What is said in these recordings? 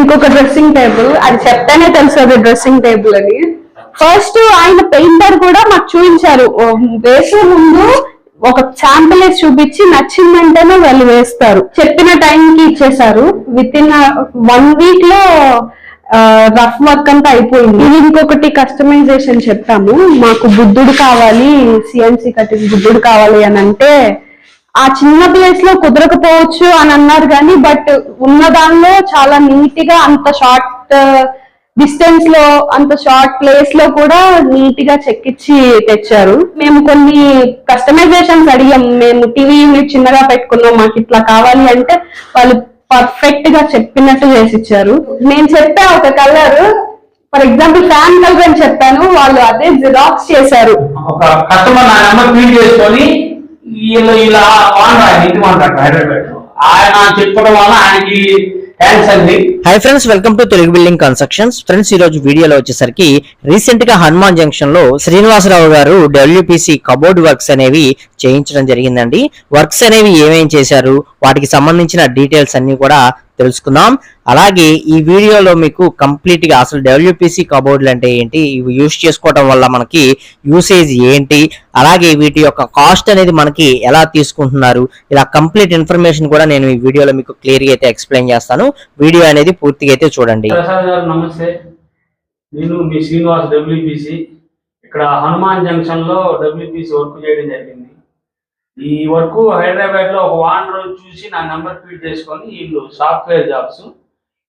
ఇంకొక dressing table అది చెప్తేనే తెలుసు అది డ్రెస్సింగ్ టేబుల్ అని. ఫస్ట్ ఆయన పెయింటర్ కూడా మాకు చూపించారు. వేసే ముందు ఒక శాంపుల్ వేసి చూపించి నచ్చిందంటేనే వాళ్ళు వేస్తారు. చెప్పిన టైం కి ఇచ్చేసారు విత్ ఇన్ వన్ వీక్లో రఫ్ వర్క్ అంతా అయిపోయింది. ఇది ఇంకొకటి కస్టమైజేషన్ చెప్పాము మాకు బుద్ధుడు కావాలి సిఎన్సి కటింగ్ బుద్ధుడు కావాలి అని అంటే ఆ చిన్న ప్లేస్లో కుదరకపోవచ్చు అని అన్నారు కానీ బట్ ఉన్న దానిలో చాలా నీట్గా అంత షార్ట్ డిస్టెన్స్ uh, లో అంత షార్ట్ ప్లేస్లో కూడా నీట్గా చెక్కిచ్చి తెచ్చారు. మేము కొన్ని కస్టమైజేషన్స్ అడిగాం. మేము టీవీ యూనిట్ చిన్నగా పెట్టుకున్నాం మాకు ఇట్లా కావాలి అంటే వాళ్ళు పర్ఫెక్ట్గా చెప్పినట్టు చేసి ఇచ్చారు. నేను చెప్పా ఒక colour for example fan colour అని చెప్పాను. వాళ్ళు అదే జిరాక్స్ చేశారు. ఒక కస్టమర్ నా నెంబర్ చేసుకొని వీళ్ళు ఇలా వాడరా ఇంటి వాడరా హైదరాబాద్ ఆయన చెప్పడం వల్ల ఆయనకి hi friends welcome to Telugu building constructions friends ఈ రోజు వీడియోలో వచ్చేసరికి రీసెంట్గా హనుమాన్ జంక్షన్లో శ్రీనివాసరావు గారు డబ్ల్యూపీసీ కబోర్డ్ వర్క్స్ అనేవి చేయించడం జరిగిందండి. వర్క్స్ అనేవి ఏమేం చేశారు? వాటికి సంబంధించిన డీటెయిల్స్ అన్ని కూడా తెలుసుకుందాం. అలాగే ఈ వీడియోలో మీకు కంప్లీట్గా అసలు డబ్ల్యూపీసీ కబోర్డ్లు అంటే ఏంటి ఇవి యూస్ చేసుకోవడం వల్ల మనకి యూసేజ్ ఏంటి అలాగే వీటి యొక్క కాస్ట్ అనేది మనకి ఎలా తీసుకుంటున్నారు ఇలా కంప్లీట్ ఇన్ఫర్మేషన్ కూడా నేను ఈ వీడియోలో మీకు క్లియర్గా అయితే ఎక్స్ప్లెయిన్ చేస్తాను. వీడియో అనేది పూర్తిగా అయితే చూడండి. నమస్తే. నేను మీ శ్రీనివాస్ డబ్ల్యూపీసీ ఇక్కడ హనుమాన్ జంక్షన్లో డబ్ల్యూపీసీ వర్క్ చేయడం జరిగింది. ఈ వర్క్ హైదరాబాద్లో ఒక రోజు చూసి నా నెంబర్ ఫీడ్ చేసుకొని వీళ్ళు సాఫ్ట్వేర్ జాబ్స్.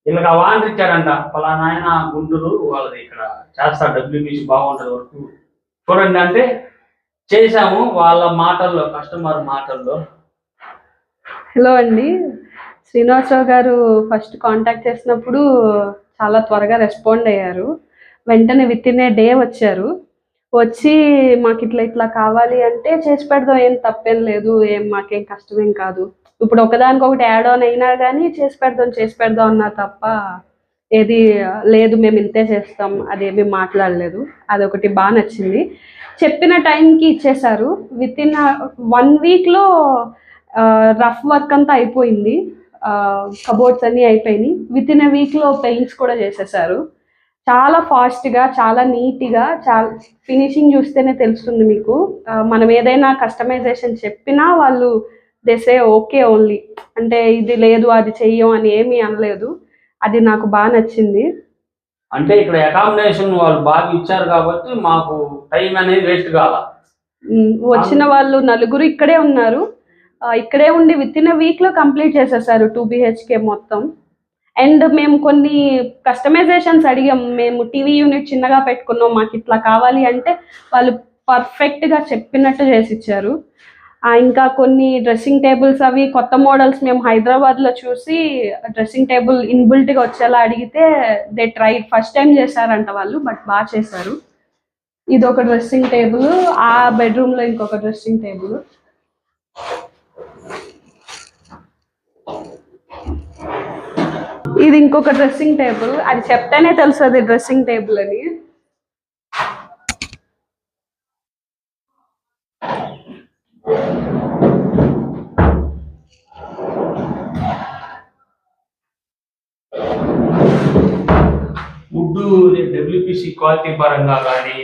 వీళ్ళకి ఆ వాన్ ఇచ్చారంట పలానా ఆయన గుంటూరు వాళ్ళది ఇక్కడ చేస్తారు డబ్ల్యూబీసీ బాగుంటుంది వర్క్. చూడండి అంటే చేశాము వాళ్ళ మాటల్లో కస్టమర్ మాటల్లో. హలో అండి. శ్రీనివాసరావు గారు ఫస్ట్ కాంటాక్ట్ చేసినప్పుడు చాలా త్వరగా రెస్పాండ్ అయ్యారు. వెంటనే విత్ ఇన్ ఏ డే వచ్చారు. వచ్చి మాకు ఇట్లా ఇట్లా కావాలి అంటే చేసి పెడదాం ఏం తప్పేం లేదు ఏం మాకేం కష్టమేం కాదు. ఇప్పుడు ఒకదానికొకటి యాడ్ ఆన్ అయినా కానీ చేసి పెడదాం చేసి పెడదాం అన్నా తప్ప ఏది లేదు మేము ఇంతే చేస్తాం అదేమీ మాట్లాడలేదు. అదొకటి బాగా నచ్చింది. చెప్పిన టైంకి ఇచ్చేశారు. విత్ ఇన్ వన్ వీక్లో రఫ్ వర్క్ అంతా అయిపోయింది. కబోర్డ్స్ అన్నీ అయిపోయినాయి. విత్ ఇన్ ఎ వీక్లో పెయింట్స్ కూడా చేసేసారు చాలా ఫాస్ట్గా చాలా నీట్గా చాలా ఫినిషింగ్ చూస్తేనే తెలుస్తుంది మీకు. మనం ఏదైనా కస్టమైజేషన్ చెప్పినా వాళ్ళు దేసే ఓకే ఓన్లీ అంటే ఇది లేదు అది చెయ్యం అని ఏమీ అనలేదు. అది నాకు బాగా నచ్చింది. అంటే ఇక్కడ అకామిడేషన్ వాళ్ళు బాగా ఇచ్చారు కాబట్టి మాకు టైం అనేది వేస్ట్ కాల. వచ్చిన వాళ్ళు నలుగురు ఇక్కడే ఉన్నారు. ఇక్కడే ఉండి విత్ ఇన్ వీక్లో కంప్లీట్ చేసేసారు టూ బిహెచ్కే మొత్తం. అండ్ మేము కొన్ని కస్టమైజేషన్స్ అడిగాం. మేము టీవీ యూనిట్ చిన్నగా పెట్టుకున్నాం. మాకు ఇట్లా కావాలి అంటే వాళ్ళు పర్ఫెక్ట్గా చెప్పినట్టు చేసి ఇచ్చారు ఆ, ఇంకా కొన్ని డ్రెస్సింగ్ టేబుల్స్ అవి కొత్త మోడల్స్ మేము హైదరాబాద్లో చూసి డ్రెస్సింగ్ టేబుల్ ఇన్బిల్ట్గా వచ్చేలా అడిగితే దే ట్రై ఫస్ట్ టైం చేశారంట వాళ్ళు బట్ బాగా చేశారు. ఇది ఒక డ్రెస్సింగ్ టేబుల్ ఆ బెడ్రూమ్లో ఇంకొక డ్రెస్సింగ్ టేబుల్. ఇది ఇంకొక డ్రెస్సింగ్ టేబుల్ అది చెప్తేనే తెలుసు అది డ్రెస్సింగ్ టేబుల్ అని. డబ్ల్యూపీసీ క్వాలిటీ పరంగా కానీ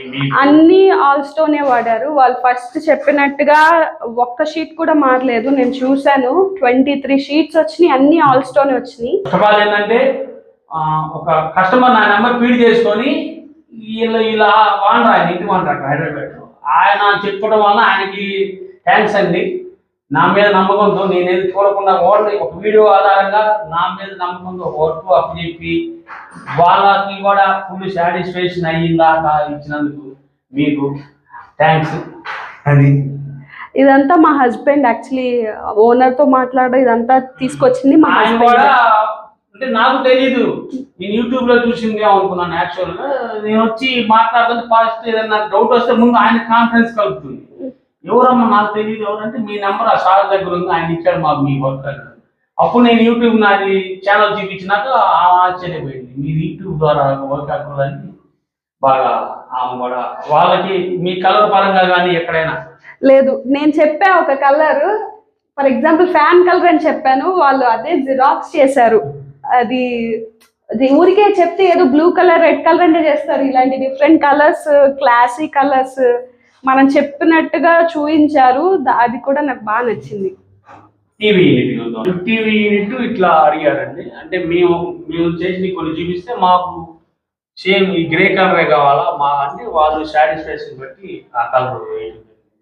అన్ని ఆల్ స్టోనే వాడారు. వాళ్ళు ఫస్ట్ చెప్పినట్టుగా ఒక్క షీట్ కూడా మారలేదు. నేను చూశాను. ట్వంటీ త్రీ షీట్స్ వచ్చినాయి. అన్ని ఆల్ స్టోన్ వచ్చినాయి ఏంటంటే ఒక కస్టమర్ నా నెంబర్ ఫీడ్ చేసుకొని వీళ్ళు ఇలా వాడరా ఇంటి వాడరా హైదరాబాద్ ఆయన చెప్పడం వల్ల ఆయనకి థ్యాంక్స్ అండి. నా మీద నమ్మకంతో నేనేది చూడకుండా ఓన్లీ ఒక వీడియో ఆధారంగా నా మీద నమ్మకంతో ఒక వర్క్ అప్పు చెప్పి వాళ్ళకి కూడా ఫుల్ సాటిస్ఫాక్షన్ అయ్యిందాక ఇచ్చినందుకు మీకు థ్యాంక్స్ అది. ఇదంతా మా హస్బెండ్ యాక్చువల్లీ ఓనర్తో మాట్లాడ ఇదంతా తీసుకొచ్చింది మా ఆయన కూడా హస్బెండ్ అంటే నాకు తెలీదు. నేను యూట్యూబ్లో చూసింది అనుకున్నాను యాక్చువల్గా. నేను వచ్చి మాట్లాడుతుంటే ఫస్ట్ ఏదైనా డౌట్ వస్తే ముందు ఆయన కాన్ఫరెన్స్ కలుపుతుంది. ఎవరమ్మా నాకు తెలియదు ఎవరంటే మీ నెంబర్ ఆ సార్ దగ్గర ఉంది ఆయన ఇచ్చాడు మాకు మీ వర్క్ అని అప్పుడు నేను యూట్యూబ్ నాది ఛానల్ చూపించినాక ఆశ్చర్యపోయింది. మీ యూట్యూబ్ ద్వారా వర్క్ అని బాగా ఆమె కూడా వాళ్ళకి మీ కలర్ పరంగా కానీ ఎక్కడైనా. లేదు నేను చెప్పా ఒక colour for example fan colour అని చెప్పాను వాళ్ళు అదే జిరాక్స్ చేశారు. అది అది ఊరికే చెప్తే ఏదో బ్లూ కలర్ రెడ్ కలర్ అంటే చేస్తారు. ఇలాంటి డిఫరెంట్ కలర్స్ క్లాసీ కలర్స్ మనం చెప్పినట్టుగా చూపించారు అది కూడా నాకు బాగా నచ్చింది. టీవీ యూనిట్ చూద్దాం. టీవీ యూనిట్ ఇట్లా అడిగారండి. అంటే మేము మేము చేసి కొన్ని చూపిస్తే మాకు సేమ్ ఈ గ్రే కలరే కావాలా? మా అంటే వాళ్ళు సాటిస్ఫాక్షన్ బట్టి ఆ కలర్ వేయడం జరిగింది.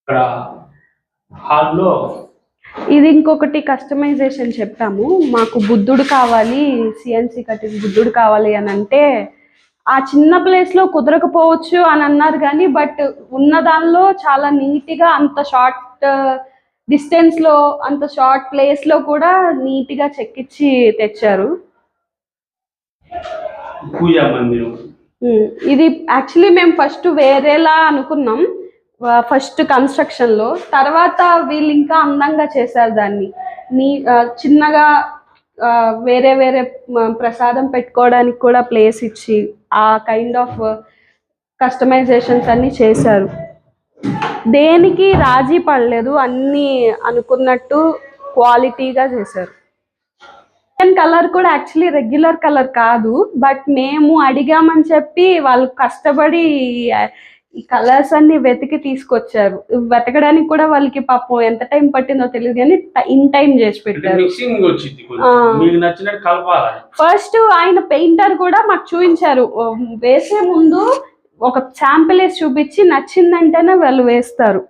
ఇక్కడ హాల్లో ఇది ఇంకొకటి కస్టమైజేషన్ చెప్పాము. మాకు బుద్ధుడు కావాలి సిఎన్సి కట్టిన బుద్ధుడు కావాలి అని అంటే ఆ చిన్న ప్లేస్లో కుదరకపోవచ్చు అని అన్నారు కానీ బట్ ఉన్న దానిలో చాలా నీట్గా అంత షార్ట్ డిస్టెన్స్లో అంత షార్ట్ ప్లేస్లో కూడా నీట్గా చెక్కిచ్చి తెచ్చారు. ఇది యాక్చువల్లీ మేము ఫస్ట్ వేరేలా అనుకున్నాం. ఫస్ట్ కన్స్ట్రక్షన్లో. తర్వాత వీళ్ళు ఇంకా అందంగా చేశారు దాన్ని. నీ చిన్నగా వేరే వేరే ప్రసాదం పెట్టుకోవడానికి కూడా ప్లేస్ ఇచ్చి ఆ కైండ్ ఆఫ్ కస్టమైజేషన్స్ అన్ని చేశారు. దేనికి రాజీ పడలేదు అన్ని అనుకున్నట్టు క్వాలిటీగా చేశారు. కలర్ కూడా యాక్చువల్లీ రెగ్యులర్ కలర్ కాదు బట్ మేము అడిగామని చెప్పి వాళ్ళు కష్టపడి ఈ కలర్స్ అన్ని వెతికి తీసుకొచ్చారు. వెతకడానికి కూడా వాళ్ళకి పాపం ఎంత టైం పట్టిందో తెలియదు కానీ ఇన్ టైం చేసి పెట్టారు. ఫస్ట్ ఆయన పెయింటర్ కూడా మాకు చూపించారు. వేసే ముందు ఒక శాంపిల్ వేసి చూపించి నచ్చిందంటేనే వాళ్ళు వేస్తారు.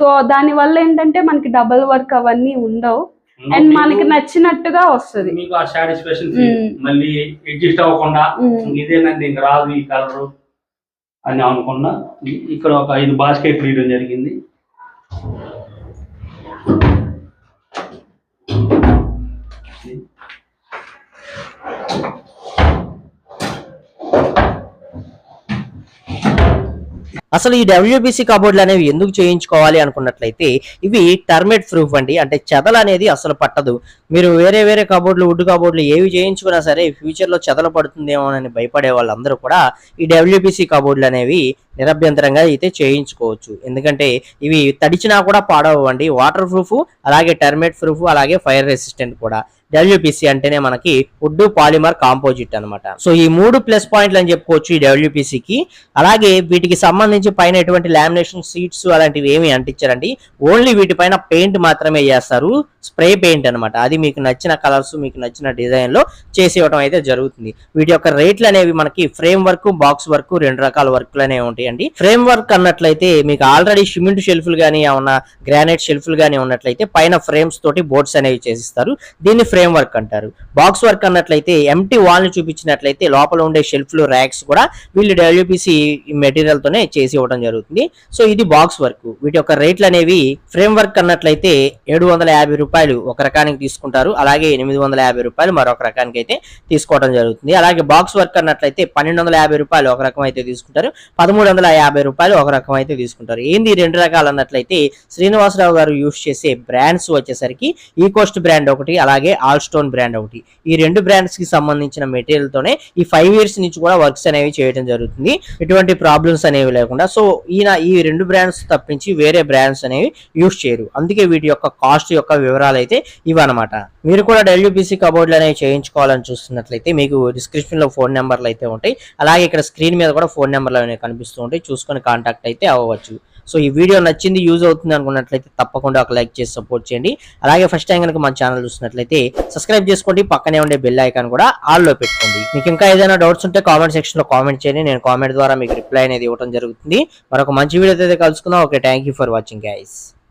సో దాని వల్ల ఏంటంటే మనకి డబుల్ వర్క్ అవన్నీ ఉండవు. అండ్ మనకి నచ్చినట్టుగా వస్తుంది. మీకు ఆ సాటిస్ఫాక్షన్ మ్మ్. మళ్ళీ అడ్జస్ట్ అవ్వకుండా. ఇదేనండి ఇంక రాదు ఈ కలర్. అని అనుకున్నా. ఇక్కడ ఒక ఐదు బాస్కెట్ ఇవ్వడం జరిగింది. అసలు ఈ డబ్ల్యూబీసీ కబోర్డులు అనేవి ఎందుకు చేయించుకోవాలి అనుకున్నట్లయితే ఇవి టర్మేట్ ప్రూఫ్ అండి. అంటే చెదలు అనేది అసలు పట్టదు. మీరు వేరే వేరే కబోర్డులు వుడ్ కబోర్డులు ఏవి చేయించుకున్నా సరే ఫ్యూచర్లో చెదలు పడుతుందేమో అని భయపడే వాళ్ళందరూ కూడా ఈ డబ్ల్యూబీసీ కబోర్డులు అనేవి నిరభ్యంతరంగా అయితే చేయించుకోవచ్చు. ఎందుకంటే ఇవి తడిచినా కూడా పాడవండి వాటర్ ప్రూఫ్ అలాగే టర్మేట్ ప్రూఫ్ అలాగే ఫైర్ రెసిస్టెంట్ కూడా. డబ్ల్యూపీసీ అంటేనే మనకి వుడ్ పాలిమర్ కాంపోజిట్ అన్నమాట. సో ఈ మూడు ప్లస్ పాయింట్లు అని చెప్పుకోవచ్చు ఈ డబ్ల్యూపీసీకి కి. అలాగే వీటికి సంబంధించి పైన ఎటువంటి లామినేషన్ సీట్స్ అలాంటివి ఏమి అంటించారండి. ఓన్లీ వీటిపైన పెయింట్ మాత్రమే చేస్తారు. స్ప్రే పెయింట్ అన్నమాట. అది మీకు నచ్చిన కలర్స్ మీకు నచ్చిన డిజైన్లో చేసి ఇవ్వడం అయితే జరుగుతుంది. వీటి యొక్క రేట్లు అనేవి మనకి ఫ్రేమ్ వర్క్ బాక్స్ వర్క్ రెండు రకాల వర్క్లు అనేవి ఉంటాయండి. ఫ్రేమ్ వర్క్ అన్నట్లయితే మీకు ఆల్రెడీ సిమెంట్ షెల్ఫ్లు కానీ ఏమన్నా గ్రానైట్ షెల్ఫ్లు కానీ ఉన్నట్లయితే పైన ఫ్రేమ్స్ తోటి బోర్డ్స్ అనేవి చేసిస్తారు. దీన్ని ఫ్రేమ్ వర్క్ అంటారు. బాక్స్ వర్క్ అన్నట్లయితే ఎంటీ వాల్ని చూపించినట్లయితే లోపల ఉండే షెల్ఫ్లు ర్యాక్స్ కూడా వీళ్ళు డబ్ల్యూపీసీ మెటీరియల్ తోనే చేసి ఇవ్వడం జరుగుతుంది. సో ఇది బాక్స్ వర్క్. వీటి యొక్క రేట్లు అనేవి ఫ్రేమ్ వర్క్ అన్నట్లయితే ఏడు వందల యాభై రూపాయలు ఒక రకానికి తీసుకుంటారు. అలాగే ఎనిమిది వందల యాభై రూపాయలు మరొక రకానికి అయితే తీసుకోవడం జరుగుతుంది. అలాగే బాక్స్ వర్క్ అన్నట్లయితే పన్నెండు వందల యాభై రూపాయలు ఒక రకం అయితే తీసుకుంటారు. పదమూడు వందల యాభై రూపాయలు ఒక రకం అయితే తీసుకుంటారు. ఏంది రెండు రకాలు అన్నట్లయితే శ్రీనివాసరావు గారు యూస్ చేసే బ్రాండ్స్ వచ్చేసరికి ఈకోస్ట్ బ్రాండ్ ఒకటి అలాగే ఆల్ స్టోన్ బ్రాండ్ ఒకటి. ఈ రెండు బ్రాండ్స్కి సంబంధించిన మెటీరియల్ తోనే ఈ ఫైవ్ ఇయర్స్ నుంచి కూడా వర్క్స్ అనేవి చేయడం జరుగుతుంది. ఎటువంటి ప్రాబ్లమ్స్ అనేవి లేకుండా. సో ఈయన ఈ రెండు బ్రాండ్స్ తప్పించి వేరే బ్రాండ్స్ అనేవి యూస్ చేయరు. అందుకే వీటి యొక్క కాస్ట్ యొక్క వివరాలు అయితే ఇవన్నమాట మీరు కూడా డబ్ల్యూబీసీ కబోర్డ్లు అనేవి చేయించుకోవాలని చూస్తున్నట్లయితే మీకు డిస్క్రిప్షన్లో ఫోన్ నెంబర్లు అయితే ఉంటాయి. అలాగే ఇక్కడ స్క్రీన్ మీద కూడా ఫోన్ నెంబర్లు అనేవి కనిపిస్తూ ఉంటాయి. చూసుకొని కాంటాక్ట్ అయితే అవ్వచ్చు. సో ఈ వీడియో నచ్చింది యూజ్ అవుతుంది అనుకున్నట్లయితే తప్పకుండా ఒక లైక్ చేసి సపోర్ట్ చేయండి. అలాగే ఫస్ట్ టైం కనుక మన ఛానల్ చూసినట్లయితే సబ్స్క్రైబ్ చేసుకోండి పక్కనే ఉండే బెల్ ఐకాన్ కూడా ఆల్లో పెట్టుకోండి. మీకు ఇంకా ఏదైనా డౌట్స్ ఉంటే కామెంట్ సెక్షన్లో కామెంట్ చేయండి. నేను కామెంట్ ద్వారా మీకు రిప్లై అనేది ఇవ్వడం జరుగుతుంది. మరొక మంచి వీడియో అయితే కలుసుకుందాం. Okay thank you for watching guys